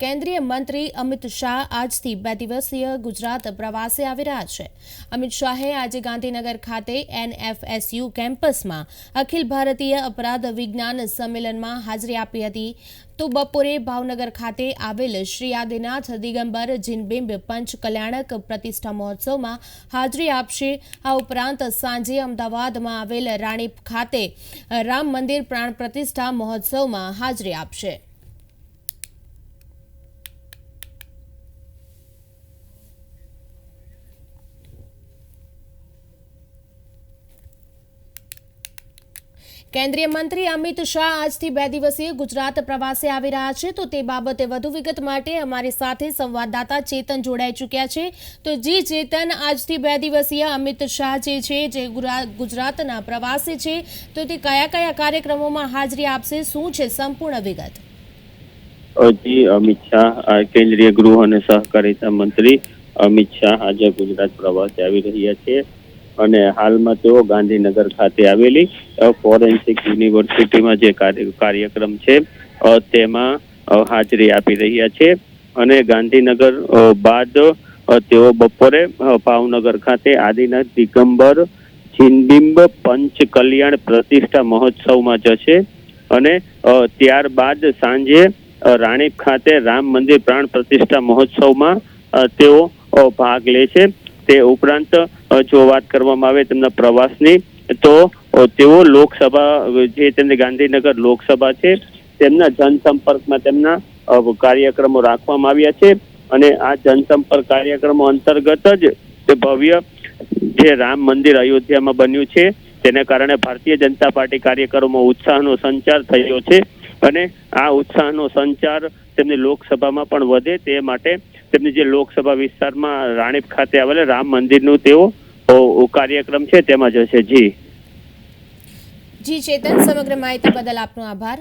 કેન્દ્રીય મંત્રી અમિત શાહ આજથી બે દિવસીય ગુજરાત પ્રવાસે આવી રહ્યા છે. અમિત શાહે આજે ગાંધીનગર ખાતે એનએફએસયુ કેમ્પસમાં અખિલ ભારતીય અપરાધ વિજ્ઞાન સંમેલનમાં હાજરી આપી હતી. તો બપોરે ભાવનગર ખાતે આવેલ શ્રી આદિનાથ દિગંબર જીનબિંબ પંચ કલ્યાણક પ્રતિષ્ઠા મહોત્સવમાં હાજરી આપશે. આ ઉપરાંત સાંજે અમદાવાદમાં આવેલ રાણીપ ખાતે રામ મંદિર પ્રાણ પ્રતિષ્ઠા મહોત્સવમાં હાજરી આપશે. કેન્દ્રીય મંત્રી અમિત શાહ આજથી બે દિવસીય ગુજરાત પ્રવાસે આવી રહ્યા છે. તો તે બાબતે વધુ વિગત માટે અમારી સાથે સંવાદદાતા ચેતન જોડાઈ ચૂક્યા છે. તો જી ચેતન, આજથી બે દિવસીય અમિત શાહ જે છે, જે ગુજરાતના પ્રવાસે છે, તો તે કયા કયા કાર્યક્રમોમાં હાજરી આપશે? શું છે? સંપૂર્ણ વિગત. જી અમિત શાહ કેન્દ્રીય ગૃહ અને સહકારિતા મંત્રી અમિત શાહ આજે ગુજરાત પ્રવાસે આવી રહ્યા છે. અને હાલમાં તેઓ ગાંધીનગર ખાતે આવેલી ફોરેન્સિક યુનિવર્સિટીમાં જે કાર્ય- કાર્યક્રમ છે તેમાં હાજરી આપી રહ્યા છે. અને ગાંધીનગર બાદ તેઓ બપોરે ભાવનગર ખાતે આદિનાથ દિગંબર જીનબિંબ પંચ કલ્યાણ પ્રતિષ્ઠા મહોત્સવમાં જશે. અને ત્યારબાદ સાંજે રાણીપ ખાતે રામ મંદિર પ્રાણ પ્રતિષ્ઠા મહોત્સવમાં તેઓ ભાગ લે છે. તે ઉપરાંત જો વાત કરવામાં આવે તેમના પ્રવાસની, તો તેઓ લોકસભા જે તેમની ગાંધીનગર લોકસભા છે, તેમના જનસંપર્કમાં તેમના કાર્યક્રમો રાખવામાં આવ્યા છે. અને આ જનસંપર્ક કાર્યક્રમો અંતર્ગત જ તે ભવ્ય જે રામ મંદિર અયોધ્યામાં બન્યું છે, તેને કારણે ભારતીય જનતા પાર્ટી કાર્યકરોમાં ઉત્સાહનો સંચાર થયો છે. અને આ ઉત્સાહનો સંચાર તેમની લોકસભામાં પણ વધે તે માટે તેમની જે લોકસભા વિસ્તારમાં રાણીપ ખાતે આવેલા રામ મંદિરનું તેઓ કાર્યક્રમ છે, તેમાં જશે જી. જી, ચેતન, સમગ્ર માહિતી બદલ આપનો આભાર.